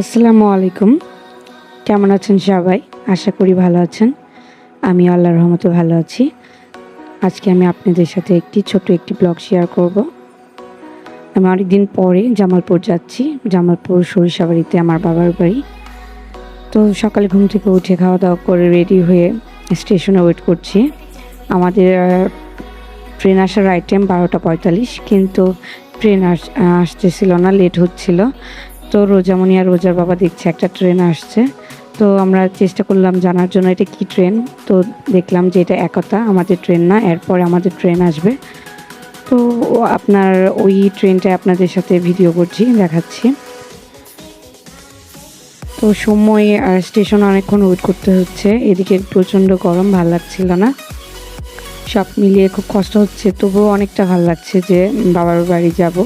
আসসালামু আলাইকুম। কেমন আছেন সবাই? আশা করি ভালো আছেন। আমি আল্লাহর রহমতে ভালো আছি। আজকে আমি আপনাদের সাথে একটি ছোট একটি ব্লগ শেয়ার করব। আমি অনেকদিন পরে জামালপুর যাচ্ছি। জামালপুর সরিষাবাড়িতে আমার বাবার বাড়ি। তো সকালে ঘুম থেকে উঠে খাওয়া দাওয়া করে রেডি হয়ে স্টেশনে ওয়েট করছি। আমাদের ট্রেন আসার রাইট টাইম বারোটা পঁয়তাল্লিশ, কিন্তু ট্রেন আস, আসতেছিল না লেট হচ্ছিল। তো রোজামণি আর রোজার বাবা দেখছে, একটা ট্রেন আসছে। তো আমরা চেষ্টা করলাম জানার জন্য এটা কি ট্রেন। তো দেখলাম যে এটা একতা, আমাদের ট্রেন না, এরপরে আমাদের ট্রেন আসবে। তো আপনার ওই ট্রেনটা আপনাদের সাথে ভিডিও করছি, দেখাচ্ছি। তো সময় আর স্টেশন অনেকক্ষণ ওয়েট করতে হচ্ছে, এদিকে প্রচণ্ড গরম, ভালো লাগছিল না। সব মিলিয়ে খুব কষ্ট হচ্ছে, তবুও অনেকটা ভালো লাগছে যে বাবার বাড়ি যাব।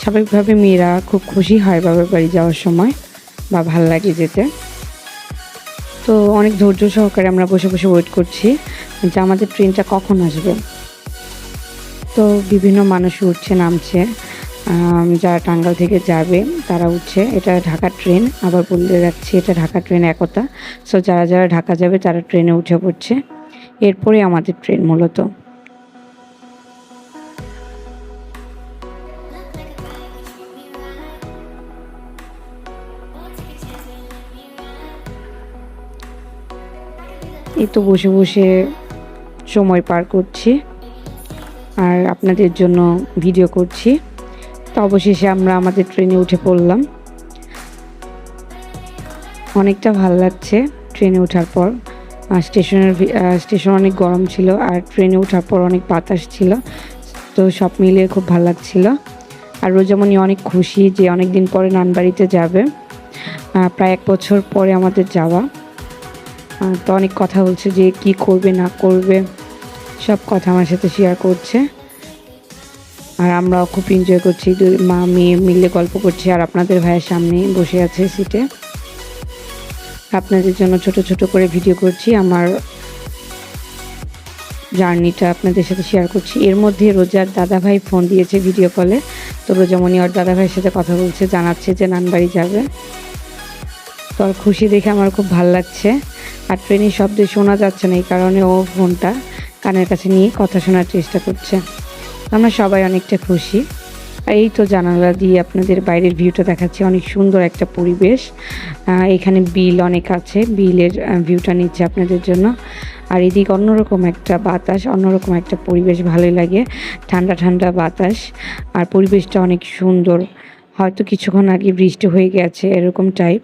স্বাভাবিকভাবে মেয়েরা খুব খুশি হয় বাবার বাড়ি যাওয়ার সময় বা ভালো লাগে যেতে। তো অনেক ধৈর্য সহকারে আমরা বসে বসে ওয়েট করছি যে আমাদের ট্রেনটা কখন আসবে। তো বিভিন্ন মানুষ উঠছে, নামছে যারা টাঙ্গাল থেকে যাবে তারা উঠছে। এটা ঢাকা ট্রেন, আবার বলতে যাচ্ছি এটা ঢাকা ট্রেন একতা। সো যারা যারা ঢাকা যাবে তারা ট্রেনে উঠে পড়ছে। এরপরে আমাদের ট্রেন মূলত। এই তো বসে বসে সময় পার করছি আর আপনাদের জন্য ভিডিও করছি। তো অবশেষে আমরা আমাদের ট্রেনে উঠে পড়লাম। অনেকটা ভালো লাগছে ট্রেনে ওঠার পর। স্টেশনের স্টেশন অনেক গরম ছিল আর ট্রেনে ওঠার পর অনেক বাতাস ছিল। তো সব মিলিয়ে খুব ভালো লাগছিল। আর রোজামণি অনেক খুশি যে অনেক দিন পরে নানবাড়িতে যাবে। প্রায় এক বছর পরে আমাদের যাওয়া। তো অনেক কথা বলছে যে কি করবে, না করবে। সব কথা আমার সাথে শেয়ার করছে। আর আমরাও খুব এনজয় করছি। দুই মা, মেয়ে মিলে গল্প করছি। আর আপনাদের ভাইয়ের সামনে বসে আছে সিটে আপনাদের জন্য ছোট ছোট করে ভিডিও করছি। আমার জার্নিটা আপনাদের সাথে শেয়ার করছি। এর মধ্যে রোজার দাদা ভাই ফোন দিয়েছে ভিডিও কলে তো রোজামণি আর দাদা ভাইয়ের সাথে কথা বলছে, জানাচ্ছে যে নানবাড়ি যাবে। তো খুশি দেখে আমার খুব ভালো লাগছে। আর ট্রেনের শব্দে শোনা যাচ্ছে না এই কারণে ও ফোনটা কানের কাছে নিয়ে কথা শোনার চেষ্টা করছে। আমরা সবাই অনেকটা খুশি। আর এই তো জানালা দিয়ে আপনাদের বাইরের ভিউটা দেখাচ্ছি। অনেক সুন্দর একটা পরিবেশ। এখানে বিল অনেক আছে। বিলের ভিউটা নিচ্ছে আপনাদের জন্য। আর এদিকে অন্যরকম একটা বাতাস, অন্যরকম একটা পরিবেশ ভালোই লাগে। ঠান্ডা ঠান্ডা বাতাস। আর পরিবেশটা অনেক সুন্দর। হয়তো কিছুক্ষণ আগে বৃষ্টি হয়ে গেছে, এরকম টাইপ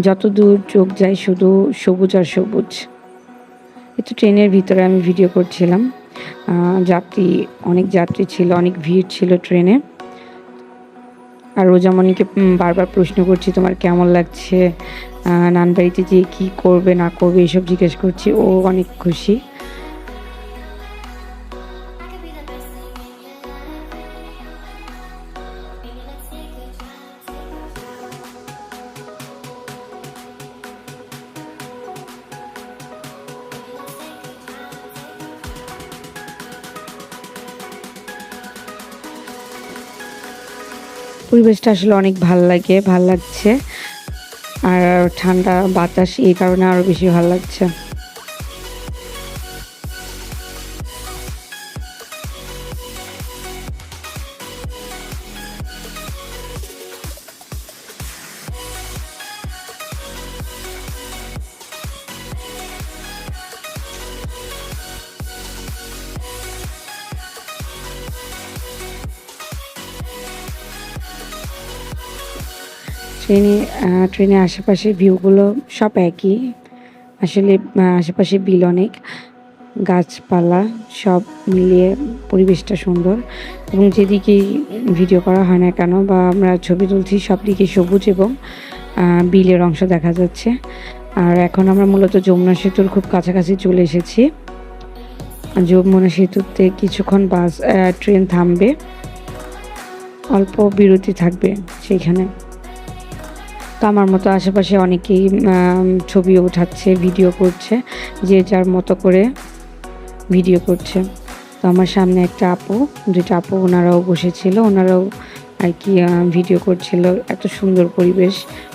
যত দূর চোখ যায় শুধু সবুজ আর সবুজ। একটু ট্রেনের ভিতরে আমি ভিডিও করছিলাম। যাত্রী, অনেক যাত্রী ছিল, অনেক ভিড় ছিল ট্রেনে। আর রোজামণিকে বারবার প্রশ্ন করছি, তোমার কেমন লাগছে? নানবাড়িতে যেয়ে কী করবে, না করবে, এসব জিজ্ঞেস করছি। ও অনেক খুশি। পরিবেশটা আসলে অনেক ভালো লাগে, ভালো লাগছে। আর ঠান্ডা বাতাস এই কারণে আরও বেশি ভালো লাগছে। ট্রেনে ট্রেনের আশেপাশের ভিউগুলো সব একই। আসলে আশেপাশে বিল অনেক, গাছপালা সব মিলিয়ে পরিবেশটা সুন্দর এবং যেদিকেই ভিডিও করা হয় না কেন বা আমরা ছবি তুলছি সব দিকে সবুজ এবং বিলের অংশ দেখা যাচ্ছে। আর এখন আমরা মূলত যমুনা সেতুর খুব কাছাকাছি চলে এসেছি। যমুনা সেতুতে কিছুক্ষণ বাস ট্রেন থামবে, অল্প বিরতি থাকবে সেইখানে। তো আমার মতো আশেপাশে অনেকেই ছবি ওঠাচ্ছে ভিডিও করছে, যে যার মতো করে ভিডিও করছে। তো আমার সামনে একটা আপু, দুইটা আপু, ওনারাও বসেছিল, ওনারাও আর কি ভিডিও করছিল। এত সুন্দর পরিবেশ,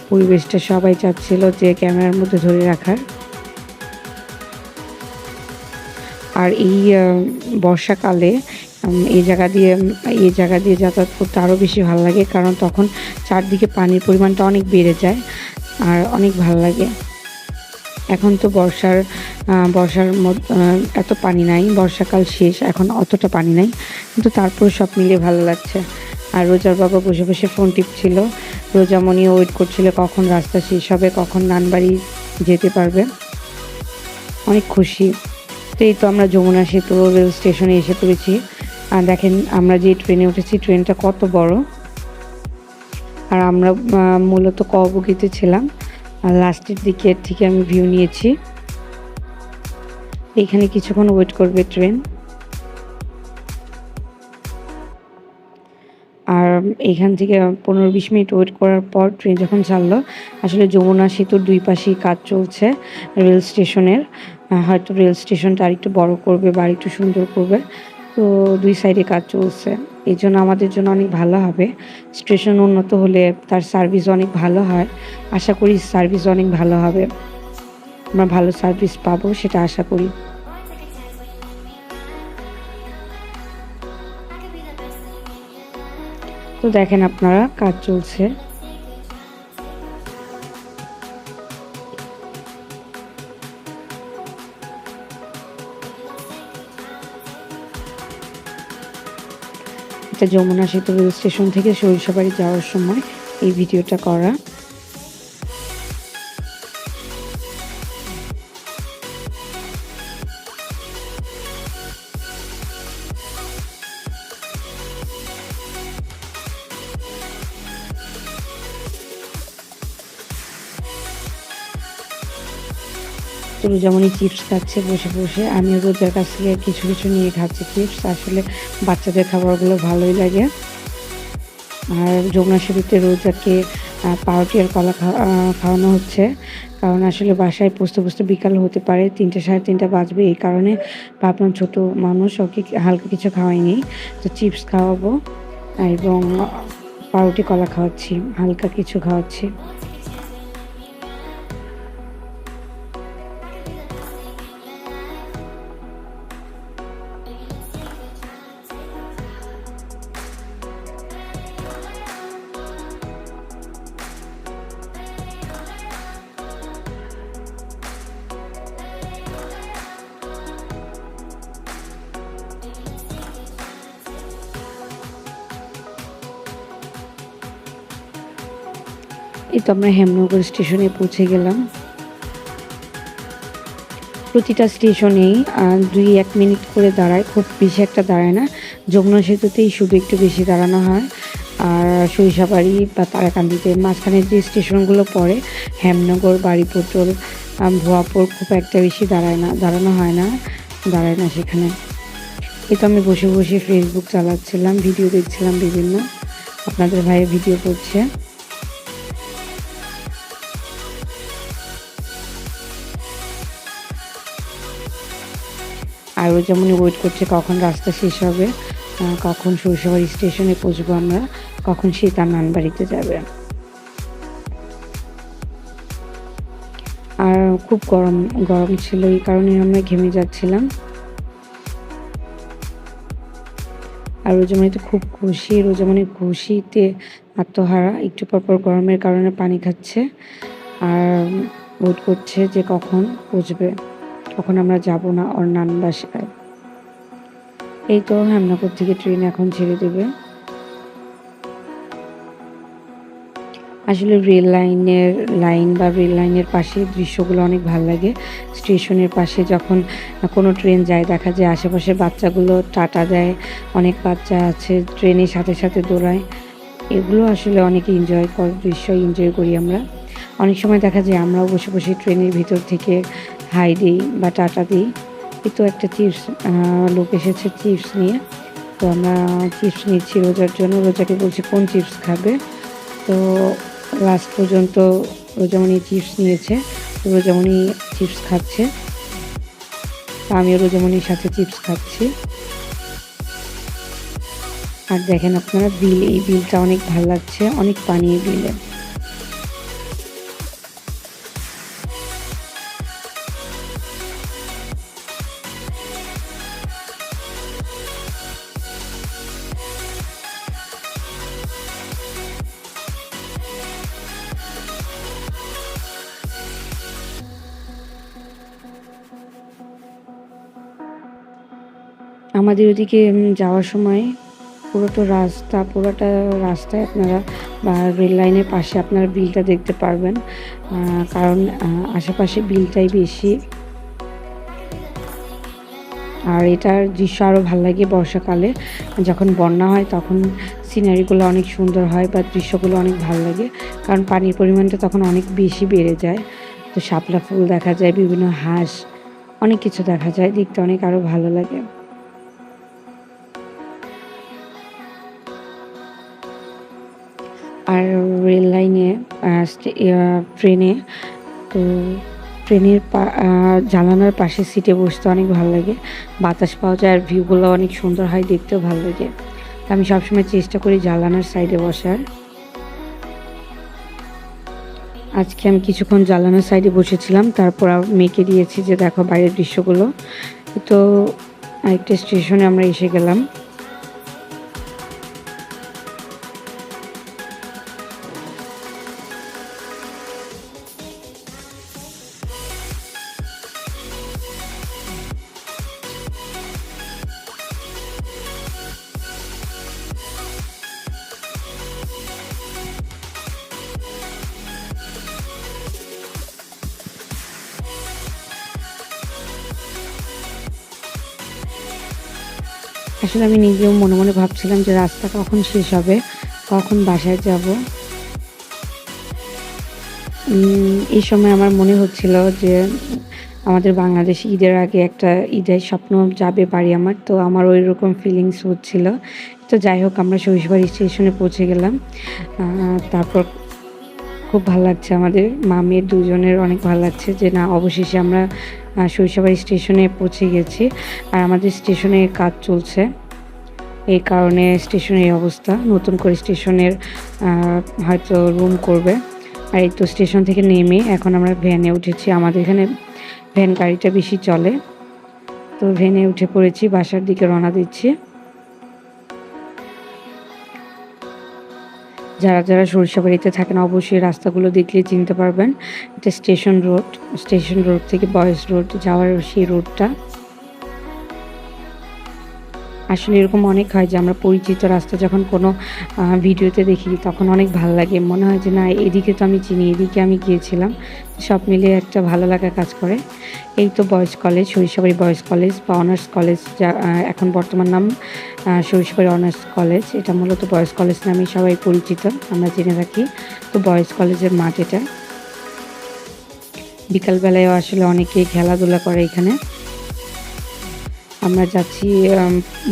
পরিবেশটা সবাই চাচ্ছিল যে ক্যামেরার মধ্যে ধরে রাখার। আর এই বর্ষাকালে এই জায়গা দিয়ে, এই জায়গা দিয়ে যাতায়াত করতে আরও বেশি ভালো লাগে, কারণ তখন চারদিকে পানির পরিমাণটা অনেক বেড়ে যায় আর অনেক ভালো লাগে। এখন তো বর্ষার বর্ষার এত পানি নাই, বর্ষাকাল শেষ, এখন অতটা পানি নাই, কিন্তু তারপর সব মিলে ভালো লাগছে। আর রোজার বাবা বসে বসে ফোন টিপছিল রোজামণি ওয়েট করছিল কখন রাস্তা শেষ হবে, কখন নানবাড়ি যেতে পারবে। অনেক খুশি। তো এই তো আমরা যমুনা সেতু রেল স্টেশনে এসে পড়েছি। আর দেখেন, আমরা যে ট্রেনে উঠেছি ট্রেনটা কত বড়। আর আমরা মূলত কবগিতে ছিলাম। আর লাস্টের দিকে থেকে আমি ভিউ নিয়েছি। এখানে কিছুক্ষণ ওয়েট করবে ট্রেন আর এখান থেকে পনেরো বিশ মিনিট ওয়েট করার পর ট্রেন যখন ছাড়লো, আসলে যমুনা সেতুর দুই পাশেই কাজ চলছে রেল স্টেশনের। হয়তো রেল স্টেশনটা আরেকটু বড় করবে বা আরেকটু সুন্দর করবে। তো দুই সাইডে কাজ চলছে। এই জন্য আমাদের জন্য অনেক ভালো হবে। স্টেশন উন্নত হলে তার সার্ভিস অনেক ভালো হয়। আশা করি সার্ভিস অনেক ভালো হবে। আমরা ভালো সার্ভিস পাবো, সেটা আশা করি। তো দেখেন আপনারা কাজ চলছে। যমুনা সেতু রেল স্টেশন থেকে সরিষাবাড়ি যাওয়ার সময় এই ভিডিওটা করা। যেমনই চিপস খাচ্ছে, বসে বসে আমিও রোজার কাছ থেকে কিছু কিছু নিয়ে খাচ্ছি চিপস আসলে বাচ্চাদের খাবারগুলো ভালোই লাগে। আর যমুনা সেতুতে রোজাকে পাউরুটি আর কলা খাওয়ানো হচ্ছে। কারণ আসলে বাসায় পুষতে পুষতে বিকাল হতে পারে, তিনটে সাড়ে তিনটা বাজবে। এই কারণে ভাবলাম ছোটো মানুষ, ওকে হালকা কিছু খাওয়াইনি তো চিপস খাওয়াবো। এবং পাউরুটি, কলা খাওয়াচ্ছি, হালকা কিছু খাওয়াচ্ছি। এই তো আমরা হেমনগর স্টেশনে পৌঁছে গেলাম। প্রতিটা স্টেশনেই দুই এক মিনিট করে দাঁড়ায়, খুব বেশি একটা দাঁড়ায় না। যমুনা সেতুতেই শুধু একটু বেশি দাঁড়ানো হয়। আর সরিষাবাড়ি বা তারাকান্দিতে মাঝখানে যে স্টেশনগুলো পড়ে, হেমনগর বাড়িপটল ভুয়াপুর খুব একটা বেশি দাঁড়ায় না, দাঁড়ানো হয় না, দাঁড়ায় না সেখানে। এই তো আমি বসে বসে ফেসবুক চালাচ্ছিলাম, ভিডিও দেখছিলাম বিভিন্ন। আপনাদের ভাইয়ের ভিডিও করছে। আর ও যেমন ওয়েট করছে কখন রাস্তা শেষ হবে কখন সরষেবাড়ি স্টেশনে পৌঁছবো আমরা, কখন সে তার নান বাড়িতে যাবে। আর খুব গরম গরম ছিল এই কারণে আমরা ঘেমে যাচ্ছিলাম। আর রোজামণি তো খুব খুশি, রোজামণি খুশিতে আত্মহারা, একটু পরপর গরমের কারণে পানি খাচ্ছে। আর ওয়েট করছে যে কখন পৌঁছবে। তখন আমরা যাব না ওর নান বাসায়। এই তো হেমনাপুর থেকে ট্রেন এখন ছেড়ে দেবে। আসলে রেল লাইনের লাইন বা রেল লাইনের পাশে দৃশ্যগুলো অনেক ভালো লাগে। স্টেশনের পাশে যখন কোনো ট্রেন যায়, দেখা যায় আশেপাশের বাচ্চাগুলো টাটা দেয়, অনেক বাচ্চা আছে ট্রেনের সাথে সাথে দৌড়ায়। এগুলো আসলে অনেক এনজয় কর, দৃশ্য এনজয় করি আমরা। অনেক সময় দেখা যায় আমরাও বসে বসে ট্রেনের ভিতর থেকে হাই দিই বা টাটা দিই। এই তো একটা চিপস লোক এসেছে চিপস নিয়ে। তো আমরা চিপস নিচ্ছি রোজার জন্য। রোজাকে বলছি কোন চিপস খাবে? তো লাস্ট পর্যন্ত রোজামণি চিপস নিয়েছে। রোজামণি চিপস খাচ্ছে। আমিও রোজামণির সাথে চিপস খাচ্ছি। আর দেখেন আপনারা, বিল, এই বিলটা অনেক ভালো লাগছে। অনেক পানি বিলে আমাদের ওদিকে যাওয়ার সময় পুরোটা রাস্তা, পুরোটা রাস্তায় আপনারা, বা রেল লাইনের পাশে আপনারা বিলটা দেখতে পারবেন। কারণ আশেপাশে বিলটাই বেশি। আর এটার দৃশ্য আরও ভালো লাগে বর্ষাকালে। যখন বন্যা হয়, তখন সিনারিগুলো অনেক সুন্দর হয় বা দৃশ্যগুলো অনেক ভালো লাগে। কারণ পানির পরিমাণটা তখন অনেক বেশি বেড়ে যায়। তো শাপলা ফুল দেখা যায়, বিভিন্ন হাঁস, অনেক কিছু দেখা যায়, দেখতে অনেক আরও ভালো লাগে। আর রেল লাইনে ট্রেনে তো ট্রেনের জানালার পাশে সিটে বসতে অনেক ভালো লাগে। বাতাস পাওয়া যায় আর ভিউগুলো অনেক সুন্দর হয়, দেখতেও ভালো লাগে। আমি সবসময় চেষ্টা করি জানালার সাইডে বসার। আজকে আমি কিছুক্ষণ জানালার সাইডে বসেছিলাম, তারপর মেয়েকে দিয়েছি যে দেখো বাইরের দৃশ্যগুলো। তো আরেকটা স্টেশনে আমরা এসে গেলাম। আসলে আমি নিজেও মনে মনে ভাবছিলাম যে রাস্তা কখন শেষ হবে, কখন বাসায় যাব। এই সময় আমার মনে হচ্ছিল যে আমাদের বাংলাদেশ ঈদের আগে একটা ঈদের স্বপ্ন যাবে বাড়ি আমার, তো আমার ওই রকম ফিলিংস হচ্ছিল। তো যাই হোক, আমরা সরিষবাড়ি স্টেশনে পৌঁছে গেলাম। তারপর খুব ভালো লাগছে আমাদের। মামের দুজনের অনেক ভালো লাগছে যে, না, অবশেষে আমরা সরিষাবাড়ি স্টেশনে পৌঁছে গেছি। আর আমাদের স্টেশনে কাজ চলছে। এই কারণে স্টেশনের অবস্থা। নতুন করে স্টেশনের হয়তো রুম করবে। আর এই তো স্টেশন থেকে নেমে এখন আমরা ভ্যানে উঠেছি। আমাদের এখানে ভ্যান গাড়িটা বেশি চলে। তো ভ্যানে উঠে পড়েছি, বাসার দিকে রওনা দিচ্ছি। যারা যারা সরিষাবাড়িতে থাকেন, অবশ্যই রাস্তাগুলো দেখলে চিনতে পারবেন। এটা স্টেশন রোড স্টেশন রোড থেকে বয়েস রোড যাওয়ার সেই রোডটা। আসলে এরকম অনেক হয় যে আমরা পরিচিত রাস্তা যখন কোনো ভিডিওতে দেখি, তখন অনেক ভালো লাগে। মনে হয় যে না, এদিকে তো আমি চিনি, এদিকে আমি গিয়েছিলাম। সব মিলিয়ে একটা ভালো লাগা কাজ করে। এই তো boys college Sarishabari boys college বা অনার্স কলেজ, যা এখন বর্তমান নাম সরিষাবাড়ি অনার্স কলেজ। এটা মূলত বয়েজ কলেজ নামে সবাই পরিচিত, আমরা জেনে থাকি তো বয়েজ কলেজের মাঠ এটা। বিকালবেলায়ও আসলে অনেকে খেলাধুলা করে এখানে। আমরা যাচ্ছি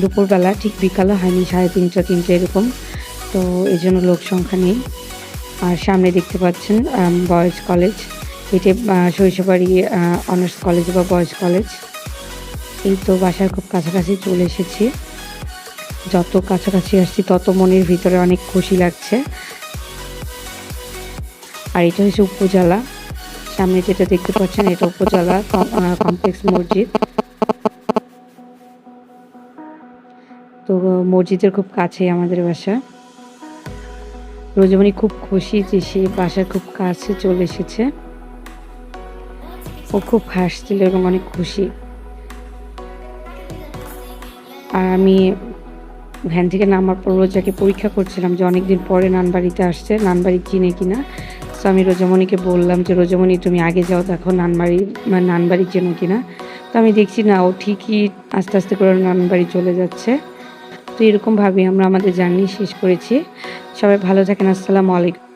দুপুরবেলা, ঠিক বিকালে হয়নি, সাড়ে তিনটা, তিনটে এরকম। তো এই জন্য লোক সংখ্যা নেই। আর সামনে দেখতে পাচ্ছেন বয়েজ কলেজ। এটি শৈশবাড়ি অনার্স কলেজ বা বয়েজ কলেজ। এই তো বাসার খুব কাছাকাছি চলে এসেছি। যত কাছাকাছি আসছি, তত মনের ভিতরে অনেক খুশি লাগছে। আর এটা হচ্ছে উপজেলা। সামনে যেটা দেখতে পাচ্ছেন, এটা উপজেলা কমপ্লেক্স মসজিদ। তো মসজিদের খুব কাছে আমাদের বাসা। রোজমণি খুব খুশি যে সে বাসার খুব কাছে চলে এসেছে। ও খুব হাসছিল এবং অনেক খুশি। আর আমি ভ্যান থেকে নামার পর রোজাকে পরীক্ষা করছিলাম যে অনেকদিন পরে নানবাড়িতে আসছে, নানবাড়ি চিনে কিনা। তো আমি রোজামণিকে বললাম যে, রোজামণি, তুমি আগে যাও, দেখো নানবাড়ি মানে নানবাড়ি চেনো কিনা? তো আমি দেখছি, না, ও ঠিকই আস্তে আস্তে করে নানবাড়ি চলে যাচ্ছে। তো এরকমভাবেই আমরা আমাদের জার্নি শেষ করেছি। সবাই ভালো থাকেন আসসালামু আলাইকুম।